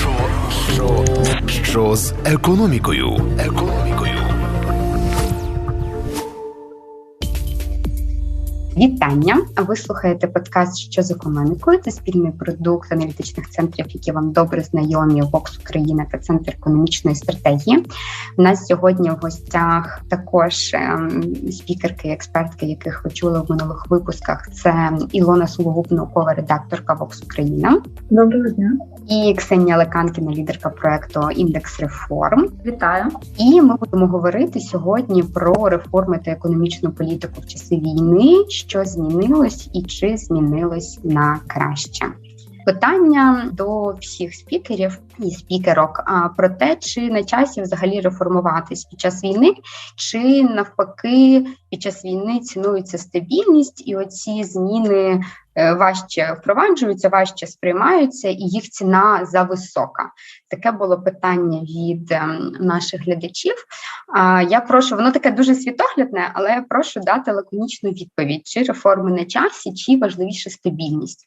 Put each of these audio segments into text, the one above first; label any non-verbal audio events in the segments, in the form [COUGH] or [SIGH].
Що, що, що з економікою? Економікою. Вітання! Ви слухаєте подкаст Що з економікою? Це спільний продукт аналітичних центрів, які вам добре знайомі Вокс Україна та Центр економічної стратегії. У нас сьогодні в гостях також ем, спікерки, експертки, яких ви чули в минулих випусках. Це Ілона Сулогуб, наукова редакторка Вокс Україна. Доброго дня і Ксенія Леканкіна, лідерка проекту Індекс Реформ. Вітаю! І ми будемо говорити сьогодні про реформи та економічну політику в часи війни що змінилось і чи змінилось на краще. Питання до всіх спікерів і спікерок про те, чи на часі взагалі реформуватись під час війни, чи навпаки під час війни цінується стабільність, і оці зміни Е, важче впроваджуються, важче сприймаються, і їх ціна зависока. Таке було питання від ем, наших глядачів. Я прошу, воно таке дуже світоглядне, але я прошу дати лаконічну відповідь: чи реформи на часі, чи важливіше стабільність.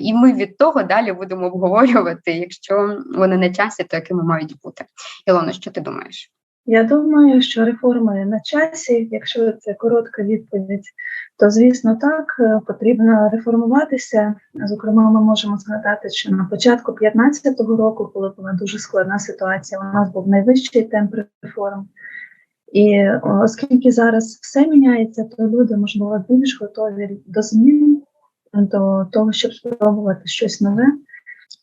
І ми від того далі будемо обговорювати, якщо вони на часі, то якими мають бути. Ілона, що ти думаєш? Я думаю, що реформи на часі, якщо це коротка відповідь, то звісно так е, потрібно реформуватися. Зокрема, ми можемо згадати, що на початку 2015 року, коли була дуже складна ситуація, у нас був найвищий темп реформ. І оскільки зараз все міняється, то люди можливо більш готові до змін, до того, щоб спробувати щось нове.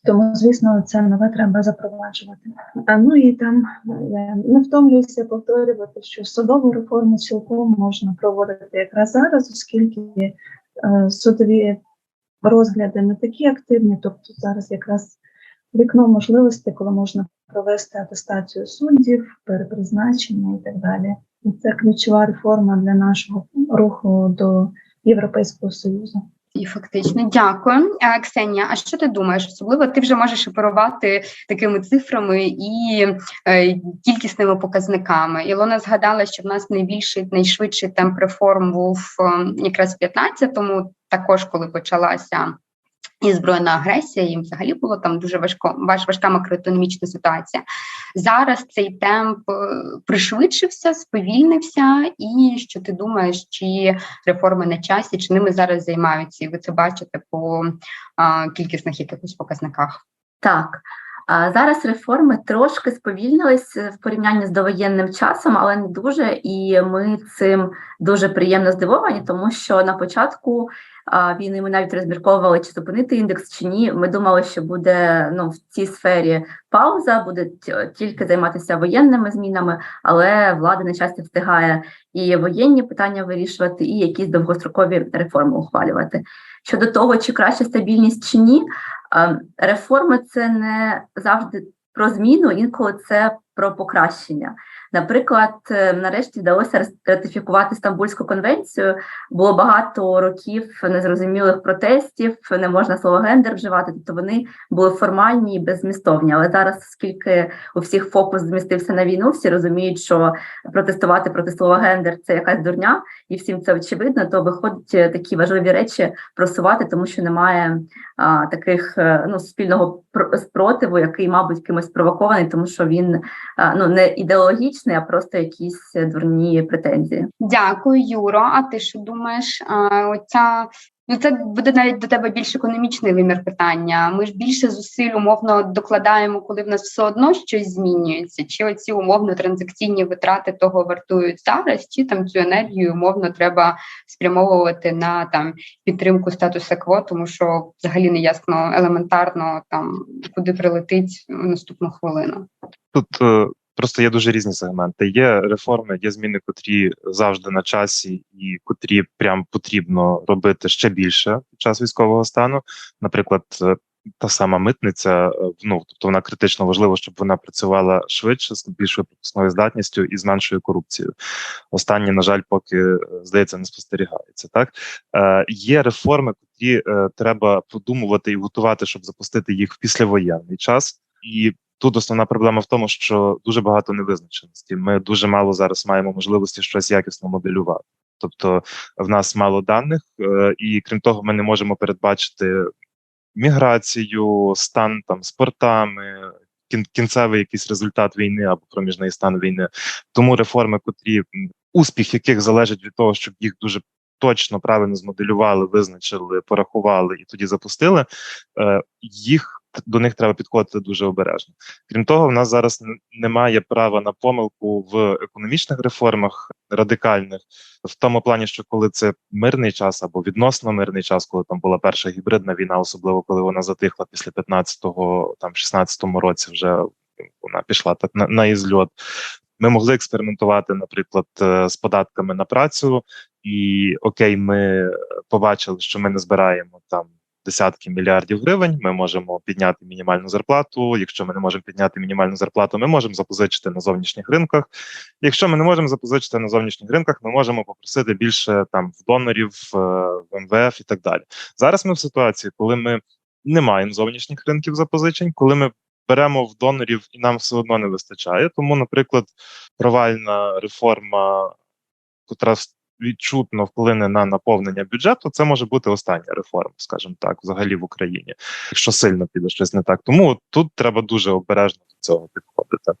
Тому, звісно, це нове треба запроваджувати. А ну і там я не втомлююся повторювати, що судову реформу цілком можна проводити якраз зараз, оскільки е, судові розгляди не такі активні, тобто зараз якраз вікно можливостей, коли можна провести атестацію суддів, перепризначення і так далі. І це ключова реформа для нашого руху до Європейського союзу. І фактично, дякую, Ксенія. А що ти думаєш? Особливо ти вже можеш оперувати такими цифрами і е, кількісними показниками. Ілона згадала, що в нас найбільший найшвидший темп реформ був е, якраз в 15-му, також коли почалася і збройна агресія, їм взагалі було там дуже важко важ, важка макроекономічна ситуація. Зараз цей темп е, пришвидшився, сповільнився. І що ти думаєш, чи реформи на часі, чи ними зараз займаються? І ви це бачите по а, кількісних якихось показниках? Так. Зараз реформи трошки сповільнились в порівнянні з довоєнним часом, але не дуже. І ми цим дуже приємно здивовані, тому що на початку війни ми навіть розмірковували, чи зупинити індекс чи ні. Ми думали, що буде ну в цій сфері пауза, буде тільки займатися воєнними змінами, але влада не часто встигає і воєнні питання вирішувати, і якісь довгострокові реформи ухвалювати. Щодо того, чи краще стабільність чи ні, реформи це не завжди про зміну, інколи це про покращення. Наприклад, е, нарешті вдалося ратифікувати Стамбульську конвенцію. Було багато років незрозумілих протестів, не можна слово гендер вживати, тобто вони були формальні і беззмістовні. Але зараз, оскільки у всіх фокус змістився на війну, всі розуміють, що протестувати проти слова гендер це якась дурня, і всім це очевидно, то виходить е, такі важливі речі просувати, тому що немає а, таких е, ну спільного спротиву, який, мабуть, кимось провокований, тому що він а, ну не ідеологічний, а просто якісь дурні претензії. Дякую, Юро. А ти що думаєш? Оця Ну, це буде навіть до тебе більш економічний вимір питання. Ми ж більше зусиль умовно докладаємо, коли в нас все одно щось змінюється, чи оці умовно транзакційні витрати того вартують зараз, чи там цю енергію умовно треба спрямовувати на там підтримку статуса кво, тому що взагалі не ясно елементарно там куди прилетить в наступну хвилину. Тут е, Просто є дуже різні сегменти. Є реформи, є зміни, котрі завжди на часі, і котрі прям потрібно робити ще більше під час військового стану. Наприклад, е, та сама митниця, е, ну тобто вона критично важливо, щоб вона працювала швидше з більшою пропускною здатністю і з меншою корупцією. Останні, на жаль, поки е, здається, не спостерігається. Так е, є реформи, котрі е, треба подумувати і готувати, щоб запустити їх в післявоєнний час. І Тут основна проблема в тому, що дуже багато невизначеності. Ми дуже мало зараз маємо можливості щось якісно моделювати. Тобто в нас мало даних, е, і крім того, ми не можемо передбачити міграцію, стан там спортами, кінцевий якийсь результат війни або проміжний стан війни. Тому реформи, котрі успіх яких залежить від того, щоб їх дуже точно правильно змоделювали, визначили, порахували і тоді запустили. Е, їх до них треба підходити дуже обережно. Крім того, в нас зараз немає права на помилку в економічних реформах радикальних, в тому плані, що коли це мирний час або відносно мирний час, коли там була перша гібридна війна, особливо коли вона затихла після 15-го, там 16-му році, вже вона пішла так на, на ізльот. Ми могли експериментувати, наприклад, е, з податками на працю, і окей, ми побачили, що ми не збираємо там десятки мільярдів гривень. Ми можемо підняти мінімальну зарплату. Якщо ми не можемо підняти мінімальну зарплату, ми можемо запозичити на зовнішніх ринках. Якщо ми не можемо запозичити на зовнішніх ринках, ми можемо попросити більше там в донорів, е, в МВФ і так далі. Зараз ми в ситуації, коли ми не маємо зовнішніх ринків запозичень, коли ми беремо в донорів і нам все одно не вистачає. Тому, наприклад, провальна реформа, котра відчутно вплине на наповнення бюджету, це може бути остання реформа, скажімо так, взагалі в Україні, якщо сильно піде щось не так. Тому тут треба дуже обережно до цього підходити.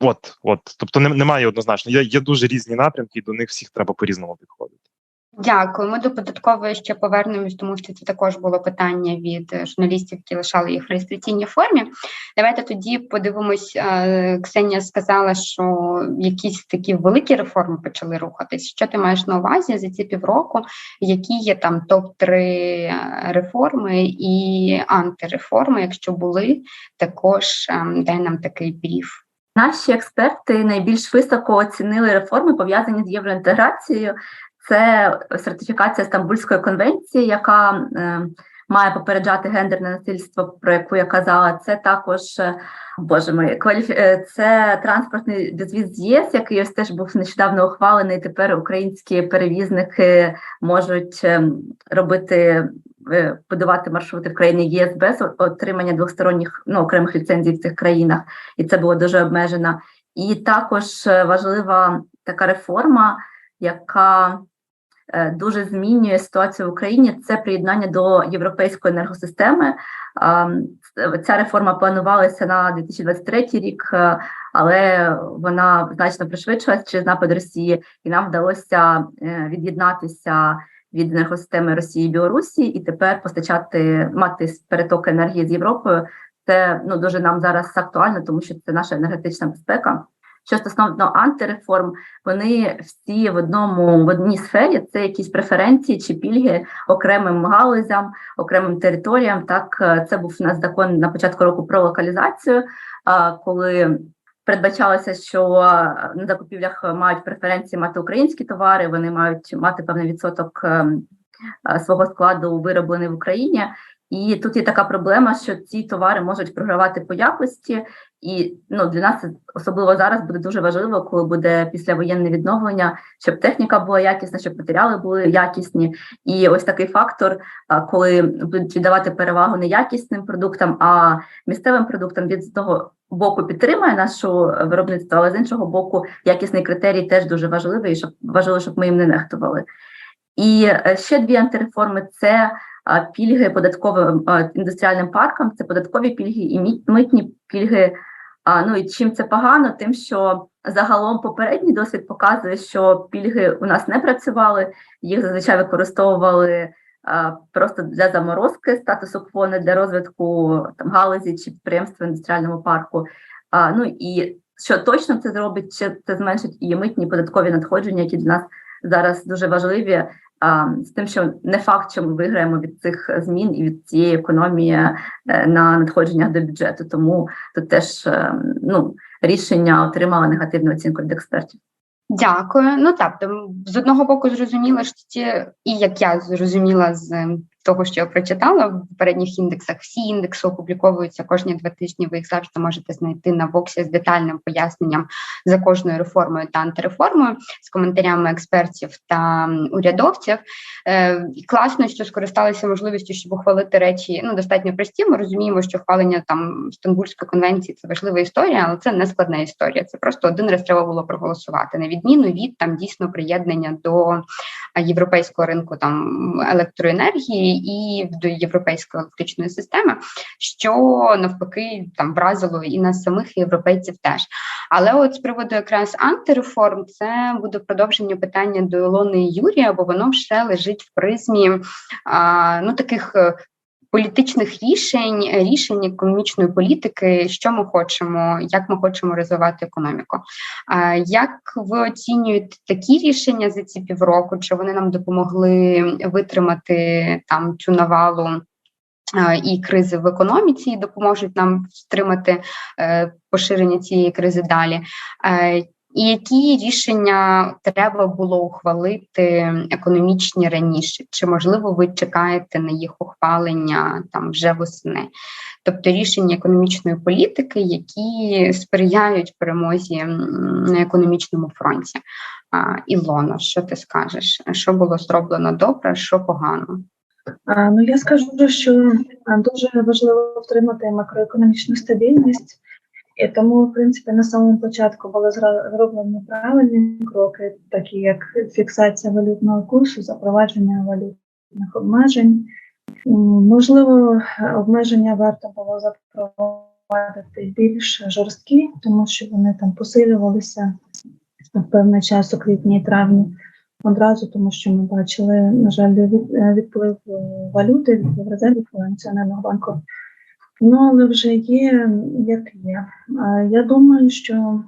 От, от, тобто, немає однозначно. Є, є дуже різні напрямки, і до них всіх треба по різному підходити. Дякую. Ми до податкової ще повернемось, тому що це також було питання від е, журналістів, які лишали їх в реєстраційній формі. Давайте тоді подивимось. Е, Ксенія сказала, що якісь такі великі реформи почали рухатись. Що ти маєш на увазі за ці півроку? Які є там топ 3 е, реформи і антиреформи? Якщо були, також дай нам такий бріф. Наші експерти найбільш високо оцінили реформи пов'язані з євроінтеграцією це сертифікація Стамбульської конвенції, яка е, має попереджати гендерне насильство, про яку я казала. Це також е, боже мій, кваліфі... Е, це транспортний дозвіз ЄС, який ось теж був нещодавно ухвалений. Тепер українські перевізники можуть робити. Подавати маршрути в країни ЄС без отримання двосторонніх ну, окремих ліцензій в цих країнах, і це було дуже обмежено. І також важлива така реформа, яка дуже змінює ситуацію в Україні. Це приєднання до європейської енергосистеми. Ця реформа планувалася на 2023 рік, е, але вона значно пришвидшилась через напад Росії, і нам вдалося е, від'єднатися від енергосистеми Росії і Білорусі і тепер постачати мати переток енергії з Європою. Це ну дуже нам зараз актуально, тому що це наша енергетична безпека. Що стосовно антиреформ, вони всі в одному в одній сфері це якісь преференції чи пільги окремим галузям, окремим територіям. Так е, це був у нас закон на початку року про локалізацію, коли передбачалося, що на закупівлях мають преференції мати українські товари, вони мають мати певний відсоток ем, свого складу вироблений в Україні. І тут є така проблема, що ці товари можуть програвати по якості, і ну для нас особливо зараз буде дуже важливо, коли буде післявоєнне відновлення, щоб техніка була якісна, щоб матеріали були якісні. І ось такий фактор, коли будуть віддавати перевагу не якісним продуктам, а місцевим продуктам від того боку підтримує нашу виробництво, але з іншого боку, якісний критерій теж дуже важливий, щоб важливо, щоб ми їм не нехтували. І е, ще дві антиреформи це пільги податковим індустріальним паркам, це податкові пільги і митні пільги. Ну і чим це погано, тим, що загалом попередній досвід показує, що пільги у нас не працювали, їх зазвичай використовували просто для заморозки статусу квони для розвитку там галузі чи підприємства в індустріальному парку. Ну і що точно це зробить, чи це зменшить і митні податкові надходження, які для нас зараз дуже важливі з тим, що не факт, що ми виграємо від цих змін і від цієї економії е, на надходженнях до бюджету. Тому тут теж е, ну рішення отримало негативну оцінку від експертів. Дякую. Ну так, з одного боку, зрозуміло, що ті, і як я зрозуміла з того, що я прочитала в попередніх індексах, всі індекси опубліковуються кожні два тижні. Ви їх завжди можете знайти на боксі з детальним поясненням за кожною реформою та антиреформою, з коментарями експертів та урядовців. Е, Класно, що скористалися можливістю, щоб ухвалити речі ну достатньо прості. Ми розуміємо, що ухвалення там Стамбульської конвенції це важлива історія, але це не складна історія. Це просто один раз треба було проголосувати на відміну від там дійсно приєднання до європейського ринку там електроенергії і до європейської електричної системи, що навпаки там вразило і нас самих і європейців теж. Але от з приводу якраз антиреформ, це буде продовження питання до Ілони і Юрія, бо воно ще лежить в призмі а, ну таких е, політичних рішень, рішень економічної політики, що ми хочемо, як ми хочемо розвивати економіку. Як ви оцінюєте такі рішення за ці півроку? Чи вони нам допомогли витримати там цю навалу? І кризи в економіці допоможуть нам стримати е, поширення цієї кризи далі. І які рішення треба було ухвалити економічні раніше? Чи можливо ви чекаєте на їх ухвалення там вже восени? Тобто рішення економічної політики, які сприяють перемозі на економічному фронті? Ілона, що ти скажеш? Що було зроблено добре, що погано? Ну я скажу, що дуже важливо втримати макроекономічну стабільність. І тому, в принципі, на самому початку були зроблені правильні кроки, такі як фіксація валютного курсу, запровадження валютних обмежень. Можливо, обмеження варто було запровадити більш жорсткі, тому що вони там посилювалися в певний час у квітні і травні одразу, тому що ми бачили, на жаль, відплив валюти, відплив резервів Національного банку Ну, але вже є, як є. Я думаю, що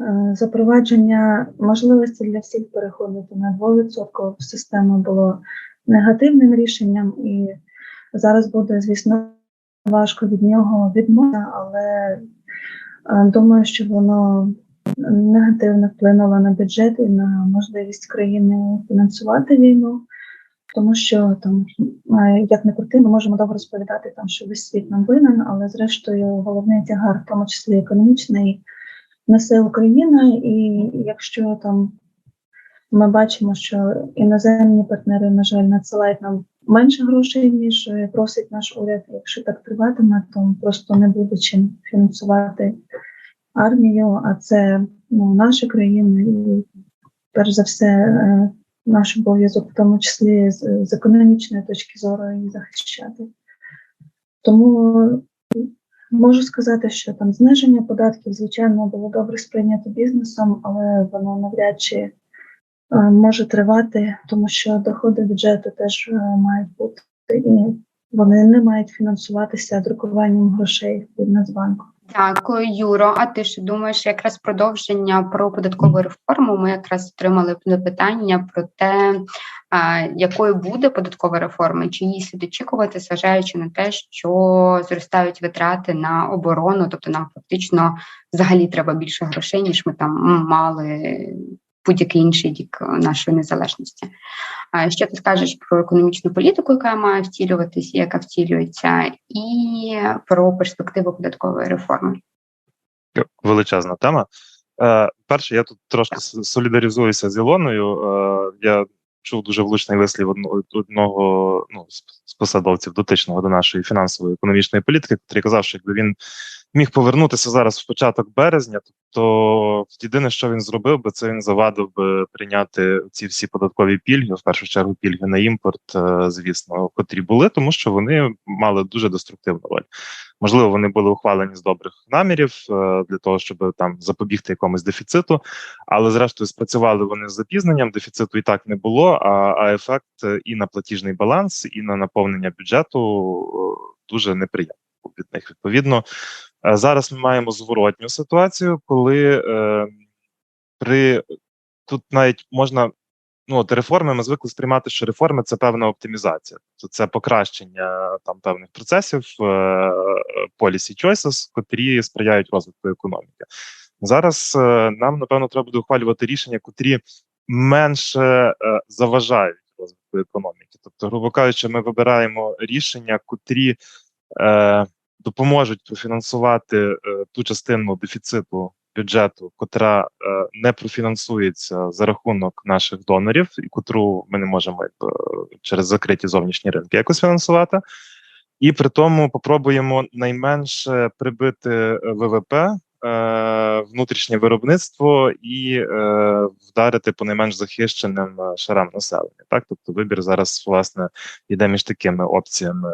е, запровадження можливості для всіх переходити на 2% систему було негативним рішенням, і зараз буде, звісно, важко від нього відмовитися, але е, думаю, що воно негативно вплинуло на бюджет і на можливість країни фінансувати війну тому що там як не крути, ми можемо довго розповідати там, що весь світ нам винен, але зрештою головний тягар, в тому числі економічний, несе Україна, і якщо там ми бачимо, що іноземні партнери, на жаль, надсилають нам менше грошей, ніж просить наш уряд. Якщо так триватиме, то просто не буде чим фінансувати армію, а це ну, наші країни і перш за все. Наш обов'язок, в тому числі з, економічної точки зору і захищати. Тому можу сказати, що там зниження податків, звичайно, було добре сприйнято бізнесом, але воно навряд чи е, може тривати, тому що доходи бюджету теж е, мають бути, і вони не мають фінансуватися друкуванням грошей від Нацбанку. Дякую, Юро. А ти що думаєш, якраз продовження про податкову реформу? Ми якраз отримали питання про те, якою буде податкова реформа, чи її слід очікувати, зважаючи на те, що зростають витрати на оборону, тобто нам фактично взагалі треба більше грошей, ніж ми там мали будь-який інший рік нашої незалежності. Що ти скажеш про економічну політику, яка має втілюватися, яка втілюється, і про перспективу податкової реформи? Величезна тема. Е, Перше, я тут трошки солідаризуюся з Ілоною. Е, Я чув дуже влучний вислів одного ну, з посадовців дотичного до нашої фінансової економічної політики, який казав, що якби він міг повернутися зараз в початок березня, то єдине, що він зробив би, це він завадив би прийняти ці всі податкові пільги, в першу чергу пільги на імпорт, е, звісно, котрі були, тому що вони мали дуже деструктивну роль. Можливо, вони були ухвалені з добрих намірів е, для того, щоб там запобігти якомусь дефіциту, але зрештою спрацювали вони з запізненням. Дефіциту і так не було. А а ефект і на платіжний баланс, і на наповнення бюджету е, дуже неприємний від них. Відповідно, Е, зараз ми маємо зворотню ситуацію, коли е, при тут навіть можна ну от реформи ми звикли сприймати, що реформи це певна оптимізація, тобто це покращення там певних процесів е, policy choices, котрі сприяють розвитку економіки. Зараз е, нам напевно треба буде ухвалювати рішення, котрі менше е, заважають розвитку економіки. Тобто, грубо кажучи, ми вибираємо рішення, котрі. Е, допоможуть профінансувати е, ту частину дефіциту бюджету, котра е, не профінансується за рахунок наших донорів, і котру ми не можемо через закриті зовнішні ринки якось фінансувати. І при тому попробуємо найменше прибити ВВП внутрішнє виробництво і е, вдарити по найменш захищеним е, шарам населення. Так, тобто вибір зараз власне йде між такими опціями.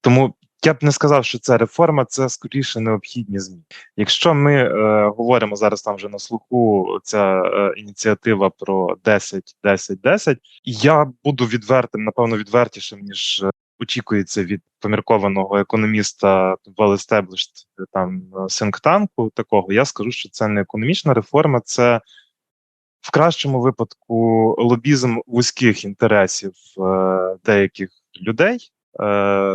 Тому я б не сказав, що це реформа, це скоріше необхідні зміни. Якщо ми е, говоримо зараз там вже на слуху ця е, ініціатива про 10-10-10, я буду відвертим, напевно, відвертішим ніж очікується від поміркованого економіста well-established, там синктанку такого. Я скажу, що це не економічна реформа, це в кращому випадку лобізм вузьких інтересів е, деяких людей е,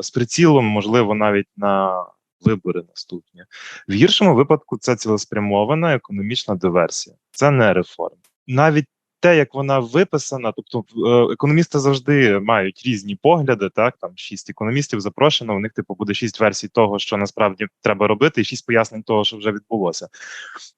з прицілом, можливо, навіть на вибори наступні. В гіршому випадку це цілеспрямована економічна диверсія. Це не реформа. Навіть те, як вона виписана, тобто е, економісти завжди мають різні погляди. Так там шість економістів запрошено. У них типу буде шість версій того, що насправді треба робити, і шість пояснень того, що вже відбулося.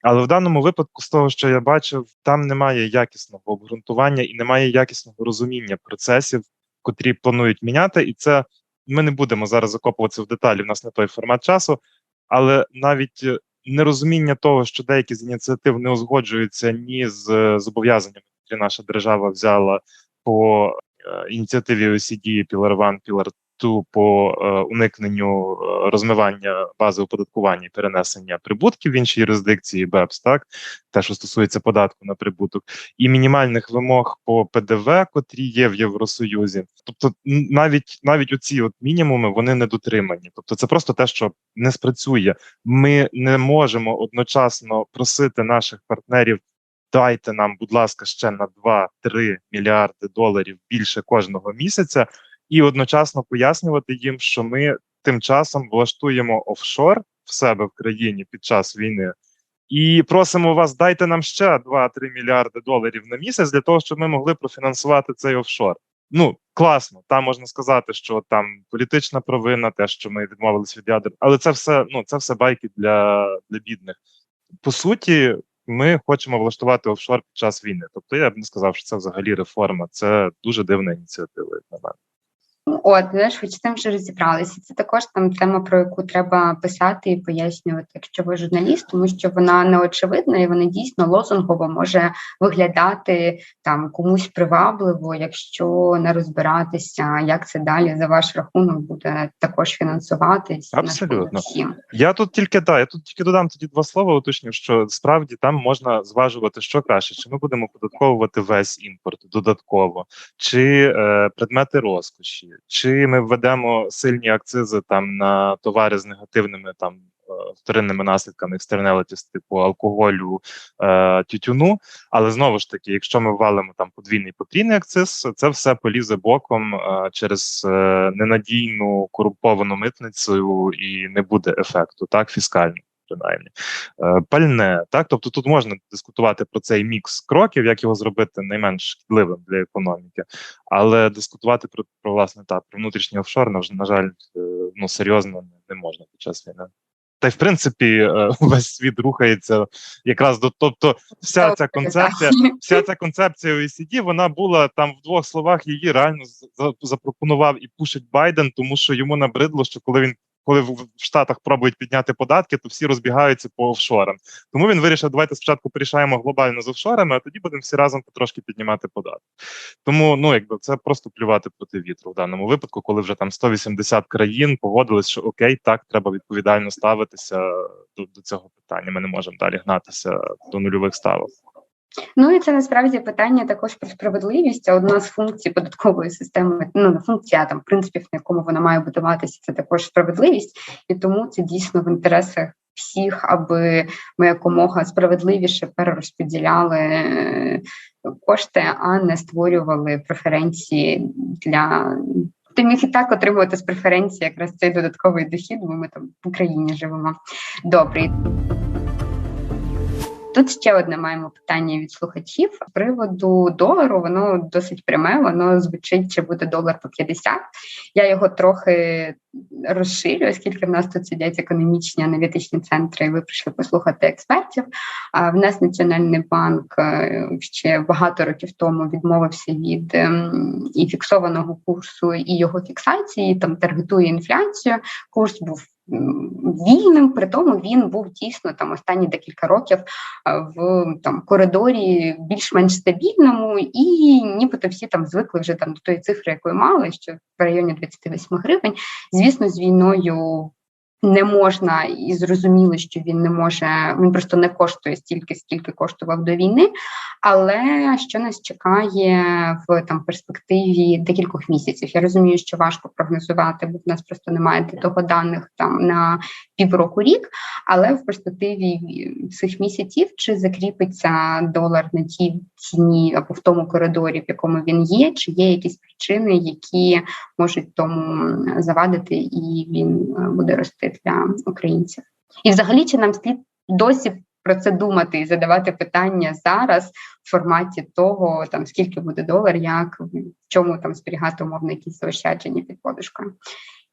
Але в даному випадку, з того, що я бачив, там немає якісного обґрунтування і немає якісного розуміння процесів, котрі планують міняти, і це ми не будемо зараз закопуватися в деталі. В нас не той формат часу, але навіть нерозуміння того, що деякі з ініціатив не узгоджуються ні з зобов'язаннями, які наша держава взяла по е, ініціативі OECD Pillar 1, Pillar 2 по е, уникненню е, розмивання бази оподаткування і перенесення прибутків в інші юрисдикції БЕПС, так те, що стосується податку на прибуток, і мінімальних вимог по ПДВ, котрі є в Євросоюзі. Тобто, навіть навіть оці от мінімуми вони не дотримані. Тобто, це просто те, що не спрацює. Ми не можемо одночасно просити наших партнерів. Дайте нам, будь ласка, ще на 2-3 мільярди доларів більше кожного місяця, і одночасно пояснювати їм, що ми тим часом влаштуємо офшор в себе в країні під час війни. І просимо вас, дайте нам ще 2-3 мільярди доларів на місяць для того, щоб ми могли профінансувати цей офшор. Ну класно, там можна сказати, що там політична провина, те, що ми відмовились від ядер, але це все ну це все байки для, для бідних. По суті, ми хочемо влаштувати офшор під час війни. Тобто я б не сказав, що це взагалі реформа. Це дуже дивна ініціатива, як на мене. От, знаєш, хоч тим вже розібралися. Це також там тема, про яку треба писати і пояснювати, якщо ви журналіст, тому що вона не очевидна і вона дійсно лозунгово може виглядати там комусь привабливо, якщо не розбиратися, як це далі за ваш рахунок буде також фінансуватись. Абсолютно я тут тільки да, я тут тільки додам тоді два слова. Уточню, що справді там можна зважувати, що краще, чи ми будемо податковувати весь імпорт додатково, чи е, предмети розкоші чи ми введемо сильні акцизи там на товари з негативними там е, вторинними наслідками externalities, типу алкоголю, е, тютюну. Але знову ж таки, якщо ми ввалимо там подвійний потрійний акциз, це все полізе боком е, через ненадійну корумповану митницю і не буде ефекту, так фіскально принаймні е, пальне. Так, тобто тут можна дискутувати про цей мікс кроків, як його зробити найменш шкідливим для економіки, але дискутувати про про власне та про внутрішній офшор на, на жаль, е, ну серйозно не можна під час війни. Та й в принципі е, [LAUGHS] весь світ рухається якраз до тобто, вся ця концепція, вся ця концепція OECD, вона була там в двох словах. Її реально запропонував і пушить Байден, тому що йому набридло, що коли він коли в Штатах пробують підняти податки, то всі розбігаються по офшорам. Тому він вирішив, давайте спочатку порішаємо глобально з офшорами, а тоді будемо всі разом потрошки піднімати податки. Тому ну якби це просто плювати проти вітру в даному випадку, коли вже там 180 країн погодились, що окей, так треба відповідально ставитися до, до цього питання. Ми не можемо далі гнатися до нульових ставок. Ну і це насправді питання також про справедливість. Одна з функцій податкової системи, ну не функція там принципів, на якому вона має будуватися, це також справедливість, і тому це дійсно в інтересах всіх, аби ми якомога справедливіше перерозподіляли е, кошти, а не створювали преференції для. Ти міг і так отримувати з преференції якраз цей додатковий дохід, бо ми там в Україні живемо. Добре. Тут ще одне маємо питання від слухачів з приводу долару. Воно досить пряме. Воно звучить, чи буде долар по 50. Я його трохи розширю, оскільки в нас тут сидять економічні аналітичні центри, і ви прийшли послухати експертів. А в нас Національний банк е, ще багато років тому відмовився від ем, і фіксованого курсу, і його фіксації. Там таргетує інфляцію. Курс був вільним. При тому він був дійсно там останні декілька років в там коридорі більш-менш стабільному, і нібито всі там звикли вже там до тої цифри, якої мали, що в районі 28 гривень. Звісно, з війною не можна і зрозуміло, що він не може, він просто не коштує стільки, скільки коштував до війни. Але що нас чекає в там перспективі декількох місяців? Я розумію, що важко прогнозувати, бо в нас просто немає того даних там на півроку рік. Але в перспективі цих місяців чи закріпиться долар на тій ціні або в тому коридорі, в якому він є, чи є якісь причини, які можуть тому завадити, і він е, буде рости для українців. І, взагалі, чи нам слід досі про це думати і задавати питання зараз в форматі того, там скільки буде долар, як в чому там зберігати умовно якісь заощадження під подушкою.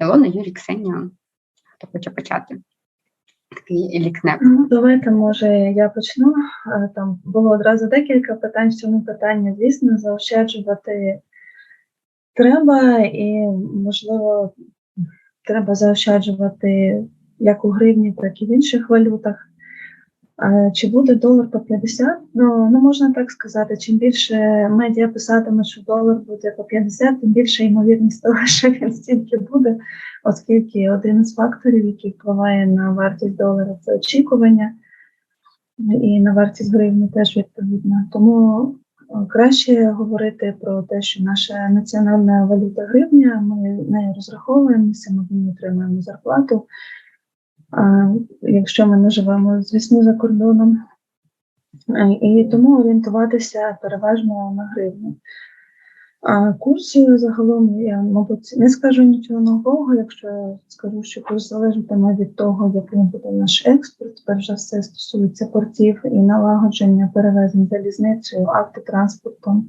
Ілона, Юрій, Ксенія, хто хоче почати? Ну, давайте, може, я почну. Там було одразу декілька питань в цьому питанні. Звісно, заощаджувати треба, і, можливо, треба заощаджувати як у гривні, так і в інших валютах. Чи буде долар по 50? Ну не можна так сказати. Чим більше медіа писатиме, що долар буде по 50, тим більше ймовірність того, [LAUGHS] що він стільки буде, оскільки один із факторів, який впливає на вартість долара, це очікування, і на вартість гривні теж відповідно. Тому краще говорити про те, що наша національна валюта гривня, ми нею розраховуємося, ми отримуємо зарплату якщо ми не живемо, звісно, за кордоном. І тому орієнтуватися переважно на гривню. А курс загалом я, мабуть, не скажу нічого нового, якщо скажу, що курс залежатиме від того, який буде наш експорт. Перш за все стосується портів і налагодження перевезень залізницею, автотранспортом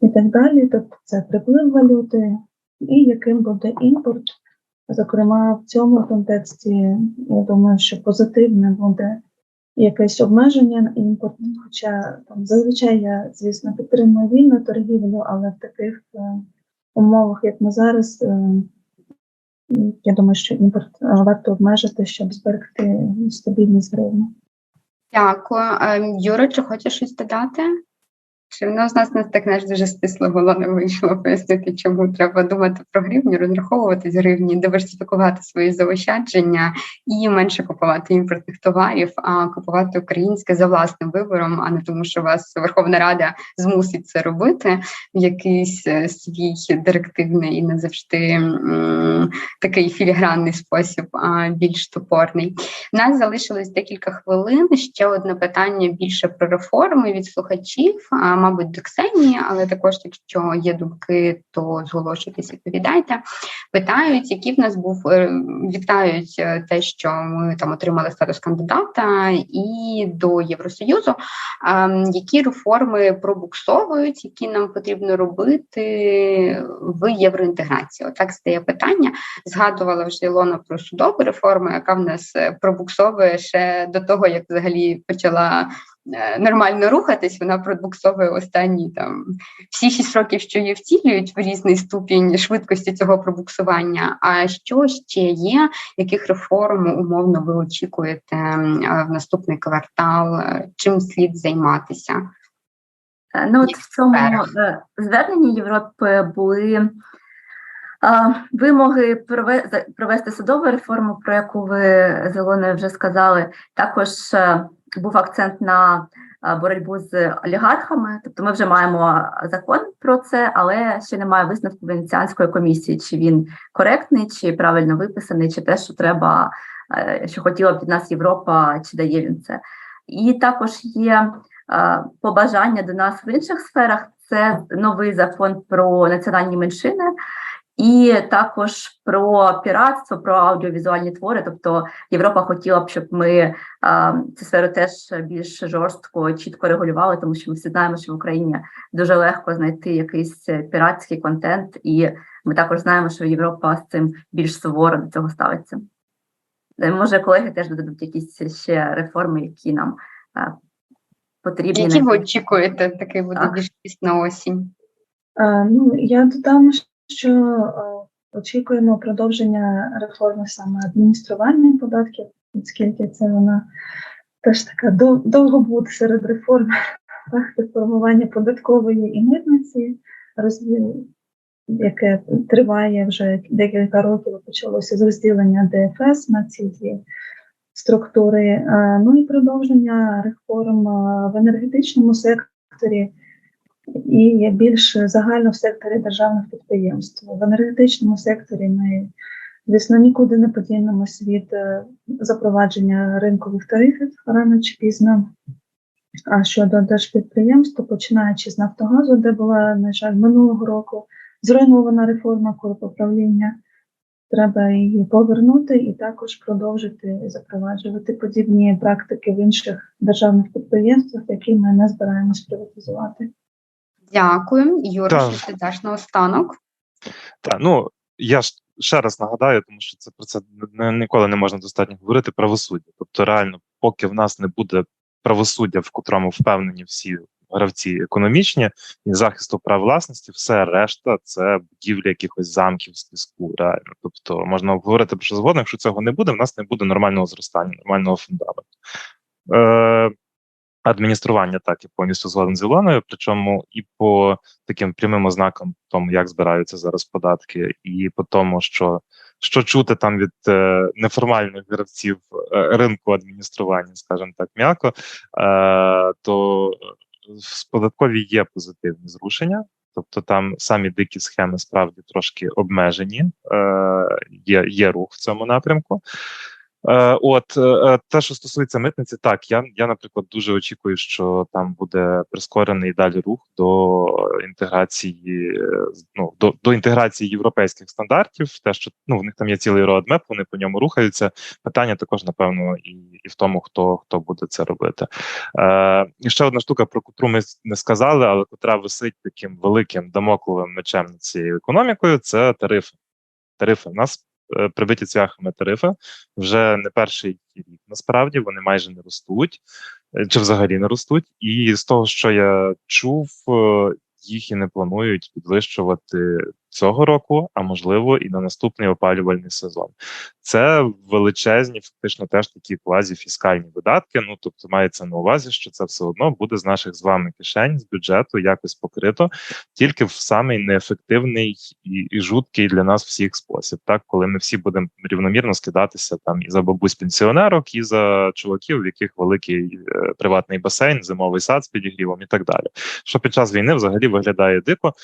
і так далі. Тобто це приплив валюти, і яким буде імпорт. Зокрема, в цьому контексті я думаю, що позитивне буде якесь обмеження на імпорт. Хоча там зазвичай я, звісно, підтримую вільну торгівлю, але в таких е, умовах, як ми зараз, е, я думаю, що імпорт е, варто обмежити, щоб зберегти стабільність гривні. Дякую. Ем, Юра, чи хочеш щось додати? Чи воно з нас не так наш дуже стисло було не вийшло пояснити, чому треба думати про гривню, розраховувати з гривні, диверсифікувати свої заощадження і менше купувати імпортних товарів, а купувати українське за власним вибором, а не тому, що вас Верховна Рада змусить це робити в якийсь е, свій директивний і не завжди такий філігранний спосіб, а більш топорний. У нас залишилось декілька хвилин. Ще одне питання більше про реформи від слухачів мабуть, до Ксенії, але також, якщо є думки, то зголошуйтесь, відповідайте. Питають, які в нас був е, вітають е, те, що ми там отримали статус кандидата і до Євросоюзу. Які реформи пробуксовують, які нам потрібно робити в євроінтеграції? Отак стає питання. Згадувала вже Ілона про судову реформу, яка в нас пробуксовує ще до того, як взагалі почала нормально рухатись, вона пробуксовує останні там всі шість років, що її втілюють в різний ступінь швидкості цього пробуксування. А що ще є? Яких реформ умовно ви очікуєте в наступний квартал? Чим слід займатися? Е, ну от в цьому е, зверненні Європи були. Вимоги провести судову реформу, про яку ви з Ілоною вже сказали, також був акцент на боротьбу з олігархами. Тобто, ми вже маємо закон про це, але ще немає висновку Венеціанської комісії, чи він коректний, чи правильно виписаний, чи те, що треба, е, що хотіла б від нас Європа, чи дає він це. І також є побажання до нас в інших сферах. Це новий закон про національні меншини. І також про піратство, про аудіовізуальні твори. Тобто Європа хотіла б, щоб ми а, цю сферу теж більш жорстко, чітко регулювали, тому що ми всі знаємо, що в Україні дуже легко знайти якийсь піратський контент, і ми також знаємо, що Європа з цим більш суворо до цього ставиться. Е, може, колеги теж додадуть якісь ще реформи, які нам а, потрібні. Які ви очікуєте, такий буде більш на осінь? Ну, Я додам, що е, Очікуємо продовження реформи саме адміністрування податків, оскільки це вона теж така довго буде серед реформ [LAUGHS] реформування податкової і митниці, яке триває вже декілька років. Почалося з розділення ДФС на ці дві структури. Ну і продовження реформ в енергетичному секторі і є більш загально в секторі державних підприємств. В енергетичному секторі ми, звісно, нікуди не подінемось від е, запровадження ринкових тарифів рано чи пізно. А щодо держпідприємств, то починаючи з Нафтогазу, де була, на жаль, минулого року зруйнована реформа управління, треба її повернути і також продовжити запроваджувати подібні практики в інших державних підприємствах, які ми не збираємось приватизувати. Дякую, Юра, що ти даш на останок. Так, ну я ж ще раз нагадаю, тому що це про це ніколи не можна достатньо говорити. Правосуддя. Тобто, реально, поки в нас не буде правосуддя, в котрому впевнені всі гравці економічні і захисту прав власності, все решта це будівлі якихось замків з піску. Реально, тобто можна говорити про що згодом, якщо цього не буде, в нас не буде нормального зростання, нормального фундаменту. Е, Адміністрування так і повністю згодом з Ілоною, причому і по таким прямим ознакам, тому як збираються зараз податки, і по тому, що що чути там від е, неформальних гравців е, ринку адміністрування, скажімо так, м'яко, е, то в податковій є позитивні зрушення. Тобто там самі дикі схеми справді трошки обмежені, е, є є рух в цьому напрямку. Е, от е, е, те, що стосується митниці, так я, я, наприклад, дуже очікую, що там буде прискорений далі рух до інтеграції, ну до до інтеграції європейських стандартів. Те, що ну в них там є цілий родмеп, вони по ньому рухаються. Питання також, напевно, і і в тому, хто хто буде це робити. Е, ще одна штука, про котру ми не сказали, але котра висить таким великим дамокловим мечем над цією економікою, це тарифи. Тарифи в нас прибиті цвяхами тарифи вже не перший рік. Насправді вони майже не ростуть е, чи взагалі не ростуть. І з того, що я чув, е, їх і не планують підвищувати цього року, а можливо і на наступний опалювальний сезон. Це величезні, фактично теж такі квазіфіскальні видатки. Ну тобто мається на увазі, що це все одно буде з наших з вами кишень, з бюджету якось покрито, тільки в самий неефективний і, і жуткий для нас всіх спосіб, так коли ми всі будемо рівномірно скидатися там і за бабусь пенсіонерок, і за чуваків, в яких великий е, приватний басейн, зимовий сад з підігрівом і так далі. Що під час війни взагалі виглядає дико.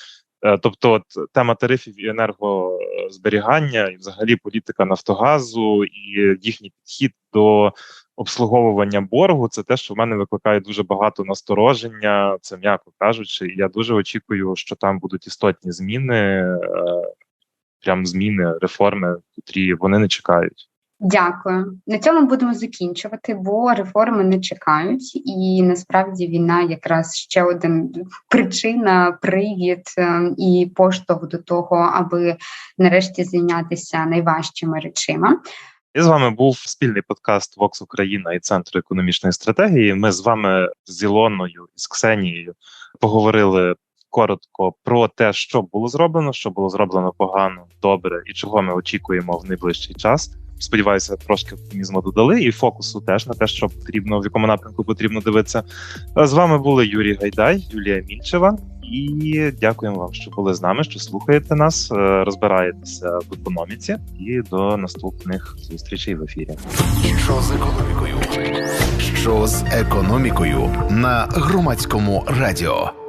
Е, тобто, от тема тарифів і енергозберігання, і взагалі політика Нафтогазу і їхній підхід до обслуговування боргу, це те, що в мене викликає дуже багато настороження. Це м'яко кажучи, і я дуже очікую, що там будуть істотні зміни, е, прям зміни, реформи, котрі вони не чекають. Дякую. На цьому будемо закінчувати, бо реформи не чекають, і насправді війна якраз ще один причина, привід ем, і поштовх до того, аби нарешті зайнятися найважчими речима. І з вами був спільний подкаст Vox Україна і Центру економічної стратегії. Ми з вами з Ілоною і з Ксенією поговорили коротко про те, що було зроблено, що було зроблено погано, добре і чого ми очікуємо в найближчий час. Сподіваюся, трошки оптимізму додали, і фокусу теж на те, що потрібно, в якому напрямку потрібно дивитися. З вами були Юрій Гайдай, Юлія Мільчева, і дякуємо вам, що були з нами, що слухаєте нас, е, розбираєтеся в економіці, і до наступних зустрічей в ефірі. Що з економікою? Що з економікою на громадському радіо?